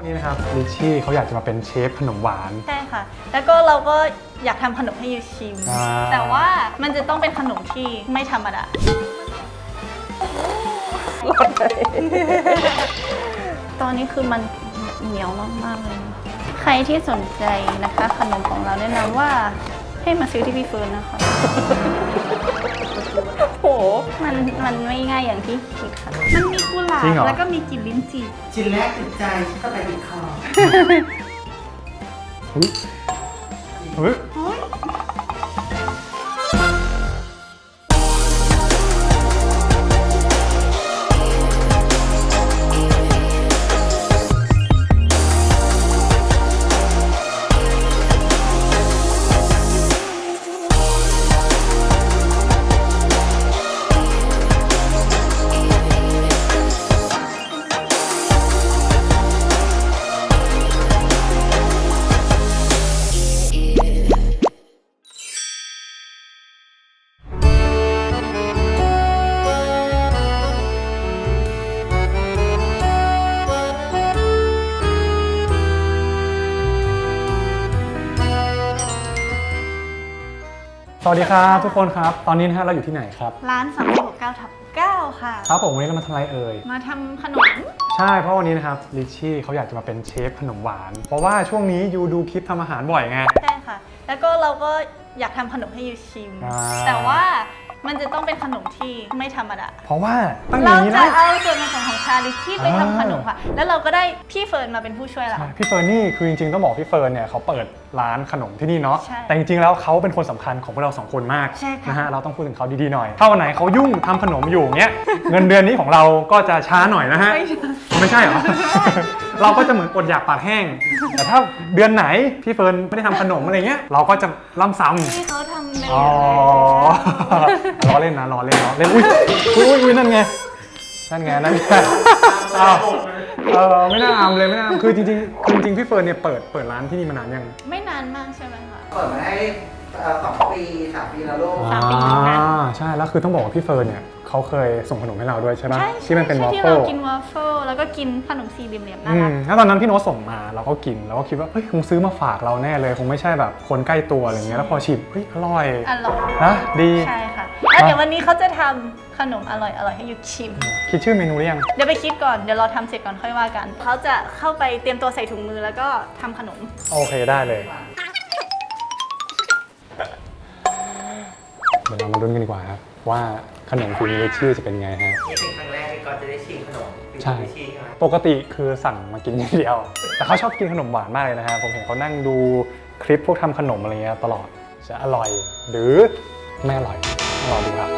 วันนี้นะครับลิชชี่เขาอยากจะมาเป็นเชฟขนมหวาน ใช่ค่ะ แล้วก็เราก็อยากทำขนมให้ยูชิม อ่า แต่ว่ามันจะต้องเป็นขนมที่ไม่ธรรมดา ตอนนี้คือมันเหนียวมาก ๆ เลยนะใครที่สนใจนะคะ ขนมของเราแนะนำว่าให้มาซื้อที่พี่เฟิร์นนะคะโอ้โหมันมันไม่ง่ายอย่างที่คิดค่ะ มันมี กุหลาบจริงเหรอ แล้วก็มีกลิ่นลิ้นจี่ชิ้นแรกติดใจชิ้นต่อไปติดคออุ๊ยเฮ้ย วัสดีครับทุกคนครับ ตอนนี้นะฮะเราอยู่ที่ไหนครับ ร้าน3 6 9ทับ9ค่ะ ครับผมวันนี้เรามาทำอะไรเอ่ย มาทำขนม ใช่เพราะวันนี้นะครับลิชชี่เขาอยากจะมาเป็นเชฟขนมหวาน เพราะว่าช่วงนี้ยูดูคลิปทำอาหารบ่อยไง ใช่ค่ะ แล้วก็เราก็อยากทำขนมให้ยูชิม อ่า แต่ว่ามันจะต้องเป็นขนมที่ไม่ธรรมดา เพราะว่าตั้งอเราย่างนี้จะนะ เอาส่วนผสมของชาลิที่ไปอ่าทำขนมค่ะ แล้วเราก็ได้พี่เฟิร์นมาเป็นผู้ช่วยเรา ใช่พี่เฟิร์นนี่คือจริงๆต้องบอกพี่เฟิร์นเนี่ยเขาเปิดร้านขนมที่นี่เนาะ ใช่แต่จริงๆ แล้วเขาเป็นคนสำคัญของพวกเราสองคนมากใช่ค่ะ นะฮะ เราต้องพูดถึงเขาดีๆ หน่อย ถ้าวันไหนเขายุ่งทำขนมอยู่เงี้ย เงินเดือนนี้ของเราก็จะช้าหน่อยนะฮะ ไม่ใช่เหรอ เราก็จะเหมือนอดอยากปากแห้ง แต่ถ้าเดือนไหนพี่เฟิร์นไม่ได้ทำขนมอะไรเงี้ย เราก็จะล่ำซ้ำ ที่เขาทำในอ๋อล้อเล่นนะล้อเล่นล้อเล่น อุ้ย อุ้ยอุ้ยอุ้ยนั่นไง นั่นไงนั่นไงอ้าวเออไม่น่าอามเลยไม่น่าอามคือจริงๆคือจริงๆพี่เฟิร์นเนี่ยเปิดเปิดร้านที่นี่มานานยัง ไม่นานมากใช่ไหมคะ เปิดมาได้เอ่อสองปีสามปีแล้วลูก สามปีเหมือนกัน อ่าใช่แล้วคือต้องบอกว่าพี่เฟิร์นเนี่ยเขาเคยส่งขนมให้เราด้วยใช่ไหมใช่ที่มันเป็นวอฟที่เฟิเราลกินวอฟเฟิลแล้วก็กินขนมสี่เหลี่ยมๆน่าอืรัมกแล้วตอนนั้นพี่โน้ตส่งมาเราก็กินเราก็คิดว่าเฮ้ยคงซื้อมาฝากเราแน่เลยคงไม่ใช่แบบคนใกล้ตัวอะไรเงี้ยแล้วพอชิมเฮ้ยอร่อยอร่อยนะดี ใช่ค่ะแล้วเดี๋ยววันนี้เขาจะทำ ขนมอร่อยอร่อยๆให้ยูชิม คิดชื่อเมนูหรือยัง เดี๋ยวไปคิดก่อนเดี๋ยวเราทำเสร็จก่อนค่อยว่ากัน เขาจะเข้าไปเตรียมตัวใส่ถุงมือแล้วก็ทำขนม โอเคได้เลย เดี๋ยวเรามาลุ้นกันดีกว่าครับ ว่าขนมฝีมือชื่อจะเป็นไงฮะ นี่เป็นครั้งแรกที่ก่อนจะได้ชิมขนมใช่ชิมใช่ไหมปกติคือสั่งมากินอย่างเดียว แต่เขาชอบกินขนมหวานมากเลยนะฮะ ผมเห็นเขานั่งดูคลิปพวกทำขนมอะไรเงี้ยตลอด จะอร่อยหรือไม่อร่อยต้องรอดูครับ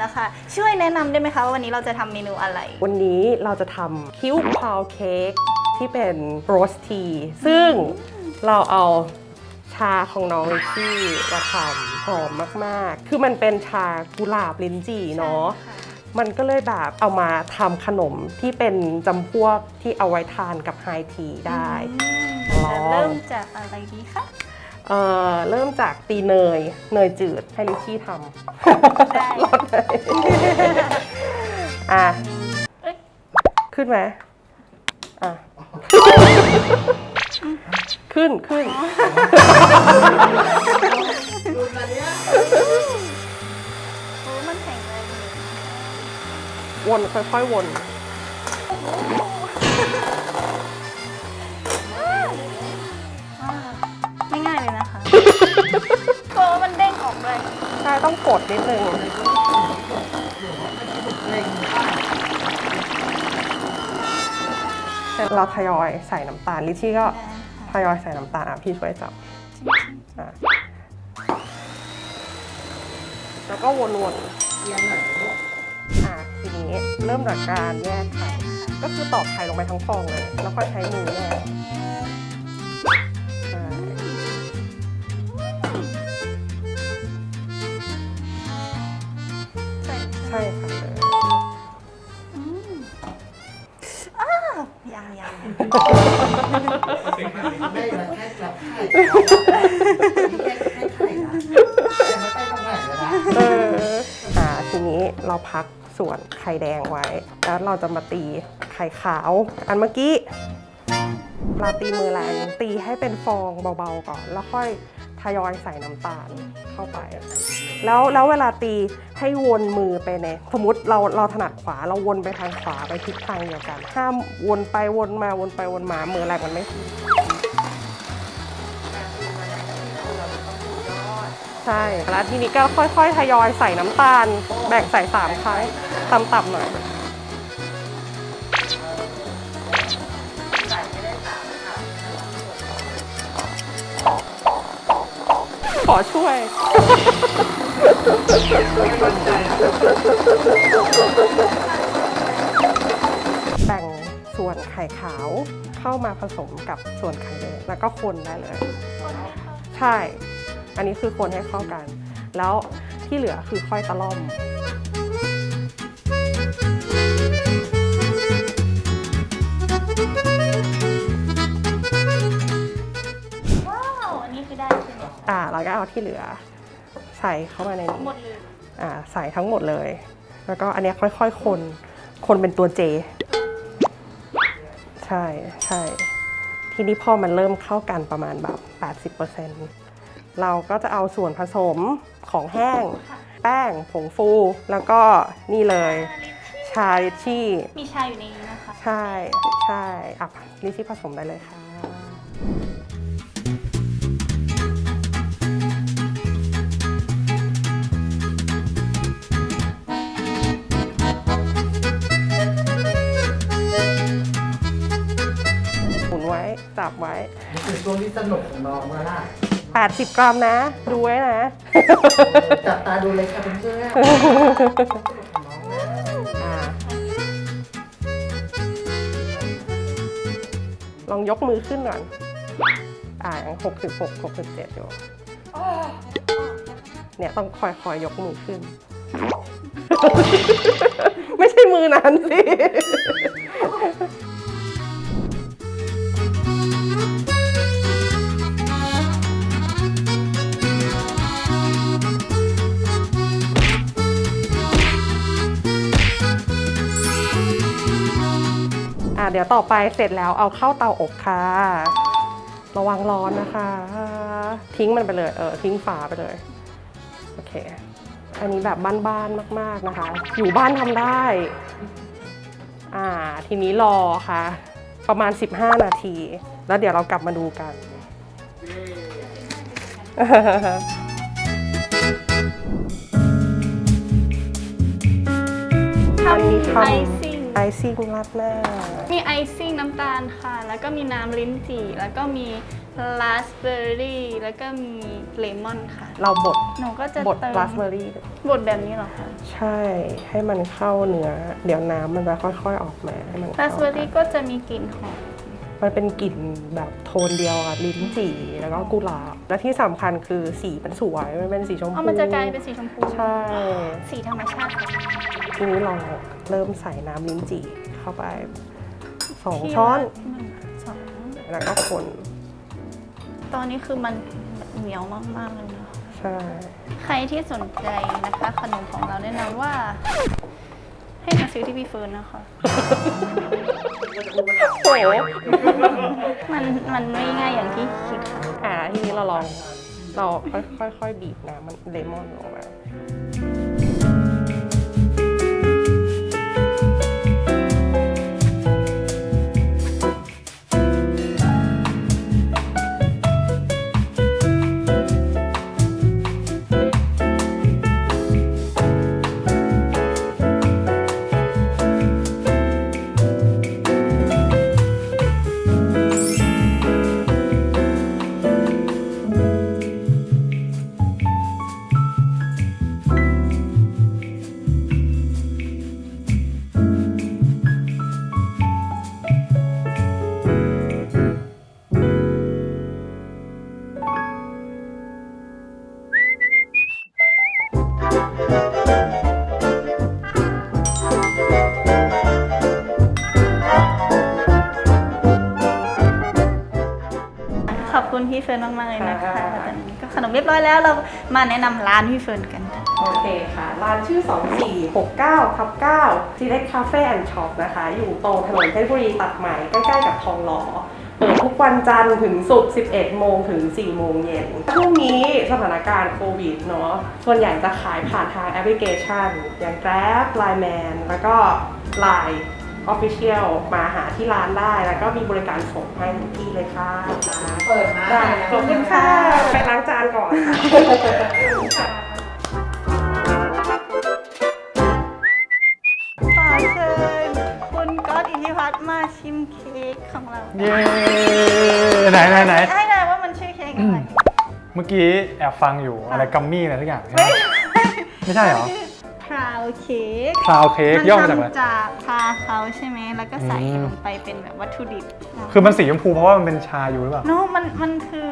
แล้วค่ะ ช่วยแนะนำได้ไหมคะว่าวันนี้เราจะทำเมนูอะไร วันนี้เราจะทำคิวพาวเค้กที่เป็นโรสที ซึ่งเราเอาชาของน้องริชชี่มาทำหอมมากๆ คือมันเป็นชากุหลาบลิ้นจี่เนาะ มันก็เลยแบบเอามาทำขนมที่เป็นจำพวกที่เอาไว้ทานกับไฮทีได้อืมจะเริ่มจากอะไรดีคะ เอ่อเริ่มจากตีเนย เนยจืดให้ลิชชี่ทำได้รอดเลยอะ เอ้ยขึ้นไหมอะ ขึ้นขึ้น โอ้มันแข็งแรงเลยวนค่อยๆวนอ่า กดนิดนึงเราทยอยใส่น้ำตาลลิชชี่ก็ทยอยใส่น้ำตาลอะพี่ช่วยจับอะแล้วก็วนๆเอียงหน่อยอะทีนี้เริ่มจากการแยกไข่ก็คือตอกไข่ลงไปทั้งฟองเลย แล้วค่อยใช้มือแยก ใช่ค่ะยังยังไข่จับไข่ไข่ไข่นะแต่ไม่ไปตงไหนก็ได้เอออ่าทีนี้เราพักส่วนไข่แดงไว้ แล้วเราจะมาตีไข่ขาว อันเมื่อกี้เราตีมือแรงตีให้เป็นฟองเบาๆก่อน แล้วค่อยทยอยใส่น้ำตาลเข้าไป แล้วแล้วเวลาตีให้วนมือไปในสมมติเราเราถนัดขวาเราวนไปทางขวาไปทิศทางเดียวกัน ห้ามวนไปวนมาวนไปวนมามือแรงมันไม่ถึงใช่ แล้วทีนี้ก็ค่อยๆทยอยใส่น้ำตาล แบ่งใส่สามครั้งต่ำๆหน่อยขอช่วย แบ่งส่วนไข่ขาวเข้ามาผสมกับส่วนไข่แดงแล้วก็คนได้เลย ใช่ อันนี้คือคนให้เข้ากัน แล้วที่เหลือคือค่อยตะล่อมว้าว อันนี้คือได้ใช่ไหมอ่าเราก็เอาที่เหลือ ใส่เข้ามาในนี้หมดเลยอ่าใส่ทั้งหมดเลย แล้วก็อันเนี้ยค่อยๆ คน คนเป็นตัวเจ ใช่ใช่ทีนี้พอมันเริ่มเข้ากันประมาณแบบ 80%เราก็จะเอาส่วนผสมของแห้ง แป้งผงฟู แล้วก็นี่เลยชาลิชชี่มีชาอยู่ในนี้นะคะ ใช่ใช่อะลิชชี่ผสมได้เลยค่ะ นี่คือช่วงที่สนุกของน้องแล้วล่ะ80 กรัมนะ ดูไว้นะ จับตาดูเลยค่ะเพื่อนอ่าลองยกมือขึ้นก่อน อ่ายังหกสิบหกหกสิบเจ็ดอยู่ เนี่ยต้องคอยคอยยกมือขึ้น ไม่ใช่มือนั้นสิ เดี๋ยวต่อไปเสร็จแล้วเอาเข้าเตาอบค่ะ ระวังร้อนนะคะ ทิ้งมันไปเลยเออทิ้งฝาไปเลยโอเค อันนี้แบบบ้านๆมาก ๆนะคะ อยู่บ้านทำได้ อ่า ทีนี้รอค่ะ ประมาณ 15 นาที แล้วเดี๋ยวเรากลับมาดูกันอันนี้ทไอซิ่งำ ไอซิ่งราดหน้า มีไอซิ่งน้ำตาลค่ะ แล้วก็มีน้ำลิ้นจี่ แล้วก็มีราสเบอร์รี่แล้วก็มีเลมอนค่ะ เราบดหนูก็จะบดเติมราสเบอร์รี่บดแบบนี้เหรอคะใช่ให้มันเข้าเนื้อ เดี๋ยวน้ำมันจะค่อยๆออกมาให้มันราเข้าสเบอร์รี่ก็จะมีกลิ่นหอมมันเป็นกลิ่นแบบโทนเดียวกับลิ้นจี่แล้วก็กุหลาบและที่สำคัญคือสีมันสวยมันเป็นสีชมพูเอามันจะกลายเป็นสีชมพูใช่สีธรรมชาติค่ะทีนี้เรา เริ่มใส่น้ำลิ้นจี่เข้าไปสองที่ช้อนละหนึ่งสองแล้วก็คนตอนนี้คือมันเหนียวมากๆเลยนะใช่ ใครที่สนใจนะคะ ขนมของเราแนะนำว่า ให้มาซื้อที่พี่เฟิร์นนะคะ โอ้โหมันมันไม่ง่ายอย่างที่คิดค่ะ อ่าทีนี้เราลองเราค่อยๆบีบน้ำมันเลมอนลงมา พี่เฟิร์นมากๆเลยนะคะตอนนี้ก็ขนมเรียบร้อยแล้วเรามาแนะนำร้านพี่เฟิร์นกันค่ะโอเคค่ะ ร้านชื่อ 2469ทับ9 Select Cafe and Shop นะคะ อยู่ตรงถนนเพชรบุรีตัดใหม่ ใกล้ๆกับทองหล่อเปิดทุกวันจันทร์ถึงศุกร์11 โมงถึง 4 โมงเย็นช่วงนี้สถานการณ์โควิดเนาะ ส่วนใหญ่จะขายผ่านทางแอปพลิเคชัน อย่าง Grab Line Man แล้วก็ Line Official มาหาที่ร้านได้ แล้วก็มีบริการส่งให้ทุกที่เลยค่ะเปิดมาได้ขอบคุณค่ะ ไปล้างจานก่อนค่ะขอเชิญคุณก๊อตอิทธิพัฒน์มาชิมเค้กของเราเย้ไหนไหนไหนให้เลยว่ามันชื่อเค้กอะไรเมื่อกี้แอบฟังอยู่อะไรกัมมี่อะไรทุกอย่างใช่ไหมไม่ใช่เหรอพ ราวเค้กคลาวเค้กย่อมาจากอะไรทำจากพาเขาใช่ไหมแล้วก็ใส่อืม ลงไปเป็นแบบวัตถุดิบคือมันสีชมพูเพราะว่ามันเป็นชาอยู่หรือเปล่า โน้มันมันคือ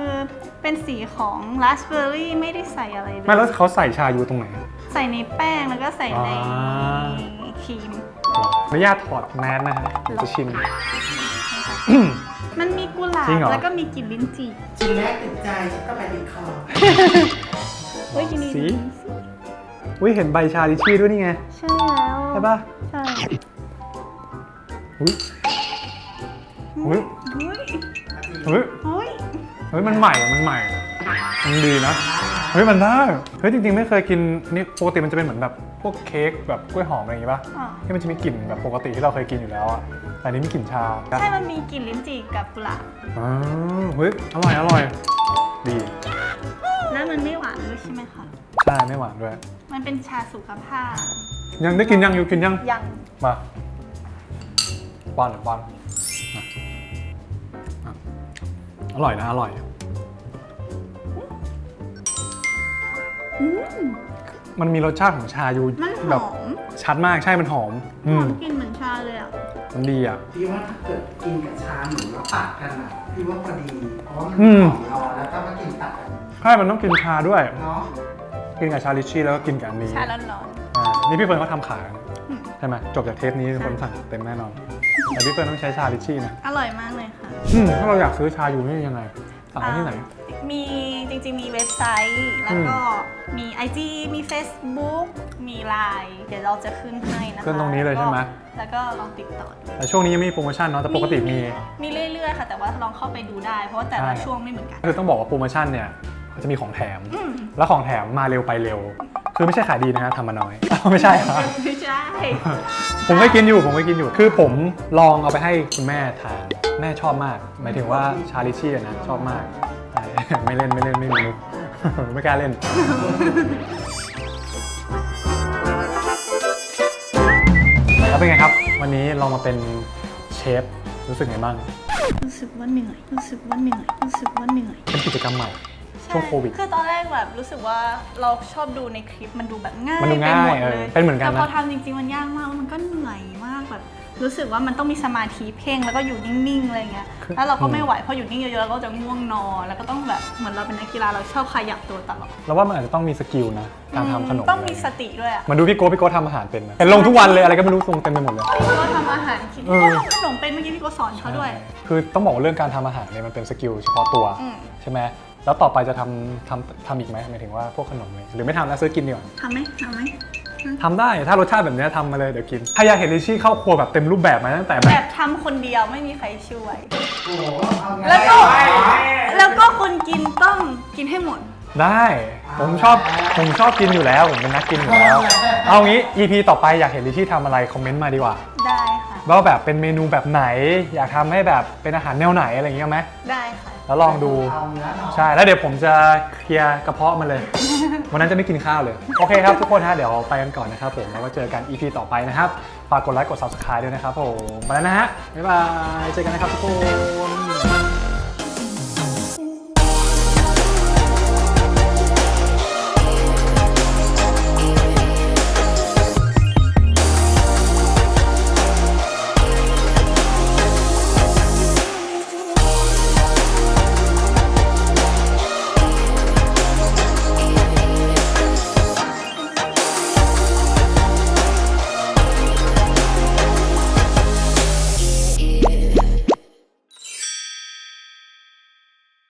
เป็นสีของราสเบอร์รี่ไม่ได้ใส่อะไรเลยไม่แล้วเขาใส่ชาอยู่ตรงไหน ใส่ในแป้งแล้วก็ใส่ในอ่า ครีมขออนุญาตถอดแมสนะฮะเดี๋ยวจะชิม มันมีกุหลาบจริงเหรอแล้วก็มีกลิ่นลิ้นจี่ชิ้นแรกติดใจฉันก็ไปติดคอ เฮ้ยกินดีสี อุ้ยเห็นใบชาลิชี่ด้วยนี่ไง ใช่แล้วใช่ปะใช่อุ้ยอุ้ยเฮ้ยอุ้ยเฮ้ยเฮ้ยมันใหม่อะมันใหม่ มันดีนะ เฮ้ยมันได้ เฮ้ยจริงๆไม่เคยกินนี่ปกติมันจะเป็นเหมือนแบบพวกเค้กแบบกล้วยหอมอะไรอย่างงี้ป่ะอะที่มันจะมีกลิ่นแบบปกติที่เราเคยกินอยู่แล้วอะแต่อันนี้มีกลิ่นชา ใช่ มันมีกลิ่นลิ้นจี่กับกุหลาบอ๋อเฮ้ยอร่อยอร่อย ดี แล้วมันไม่หวานด้วยใช่ไหมคะ ใช่ไม่หวานด้วย มันเป็นชาสุขภาพ ยังได้กินยังอยู่กินยัง ยังมาป้อนหรือป้อนอะอะอร่อยนะอร่อยมันมีรสชาติของชาอยู่มันหแบอบมชัดมากใช่มันหอม หอือมมกลิ่นเหมือนชาเลยอะ มันดีอะ พี่ว่าถ้าเกิดกินกับชาหนูแล้วตัดกันอะพี่ว่าพอดีเพราะว่ามันอืมหอมร้อนแล้วก็มากินตัดกันใช่มันต้องกินชาด้วย เนาะ กินกับชาลิชชี่แล้วก็กินกับอันนี้ชาร้อนอ่านี่พี่เฟิร์นเขาทำขายอืมใช่ไหมจบจากเทปนี้คนสั่งเต็มแน่นอนแต่พี่เฟิร์นต้องใช้ชาลิชชี่นะๆ อร่อยมากเลยค่ะอืมถ้าเราอยากซื้อชาอยู่นี่ยังไงสั่งได้ที่ไหนมีจริงๆมีเว็บไซต์ แล้วก็มี IG มี Facebook มี Line เดี๋ยวเราจะขึ้นให้นะคะขึ้นตรงนี้เลยใช่ไหม แล้วก็ลองติดต่อดูแต่ช่วงนี้ยังไม่มีโปรโมชั่นเนาะแต่ปกติมี มีเรื่อยๆค่ะ แต่ว่าลองเข้าไปดูได้ เพราะว่าแต่ละใช่ ช่วงไม่เหมือนกัน คือต้องบอกว่าโปรโมชั่นเนี่ย เขาจะมีของแถมอืมแล้วของแถมมาเร็วไปเร็ว คือไม่ใช่ขายดีนะฮะทำมาน้อยไม่ใช่ครับ ไม่ใช่ ผมเคยกินอยู่ผมเคยกินอยู่ คือผมลองเอาไปให้คุณแม่ทานแม่ชอบมาก หมายถึงว่าชาลิชี่อะนะชอบมากใช่ไม่เล่นไม่เล่นไม่มีมุก ไม่กล้าเล่น แล้วเป็นไงครับ วันนี้เรามาเป็นเชฟรู้สึกไงบ้าง รู้สึกว่าเหนื่อยรู้สึกว่าเหนื่อยรู้สึกว่าเหนื่อย เป็นกิจกรรมใหม่ ช่วงโควิด คือตอนแรกแบบรู้สึกว่าเราชอบดูในคลิปมันดูแบบง่ายมันดูง่ายไปหมดเออเลยเป็นเหมือนกันนะ แต่พอทำจริงๆมันยากมากแล้วมันก็เหนื่อยมากแบบ รู้สึกว่ามันต้องมีสมาธิเพ่งแล้วก็อยู่นิ่งๆอะไรเงี้ยแล้วเราก็ไม่ไหวพออยู่นิ่งเยอะๆเราก็จะง่วงนอนแล้วก็ต้องแบบเหมือนเราเป็นนักกีฬาเราชอบขยับตัวตลอดแล้วว่ามันอาจจะต้องมีสกิลนะการทำขนมต้องมีสติด้วยอะมาดูพี่โก้พี่โก้ทำอาหารเป็นนะเห็นลงทุกวันเลยอะไรก็ไม่รู้ลงเต็มไปหมดเลย พี่ก็ทำอาหารคิดเออว่าทำขนมเป็นเมื่อกี้พี่ก็สอนเขาด้วย คือต้องบอกว่าเรื่องการทำอาหารเนี่ยมันเป็นสกิลเฉพาะตัว อืม ใช่ไหม แล้วต่อไปจะทำทำทำอีกไหมหมายถึงว่าพวกขนมเลยหรือไม่ทำแล้วซื้อกินดีกว่าทำไหมทำไหมทำได้ถ้ารสชาติแบบเนี้ยทำมาเลยเดี๋ยวกินถ้าอยากเห็นลิชชี่เข้าครัวแบบเต็มรูปแบบมาตั้งแต่แบแบบบทำคนเดียวไม่มีใครช่วยโอ้โหเอาไงแล้วก็แล้วก็คนกินต้องกินให้หมด ได้ผมชอบผมชอบกินอยู่แล้ว ผมเป็นนักกินอยู่แล้ว เอางี้ EP ต่อไปอยากเห็นลิชชี่ทำอะไรคอมเมนต์มาดีกว่า ได้ค่ะ ว่าแบบเป็นเมนูแบบไหน อยากทำให้แบบเป็นอาหารแนวไหนอะไรอย่างเงี้ยไหมได้ค่ะ แล้วลองดูเอาเนื้อหน่อยใช่แล้วเดี๋ยวผมจะเคลียร์กระเพาะมันเลย วันนั้นจะไม่กินข้าวเลย โอเคครับทุกคนฮะเดี๋ยวไปกันก่อนนะครับผมแล้วก็เจอกัน EP ต่อไปนะครับฝากกดไลค์กด subscribe ด้วยนะครับผมไปแล้วนะฮะบ๊ายบายเจอกันนะครับทุกคน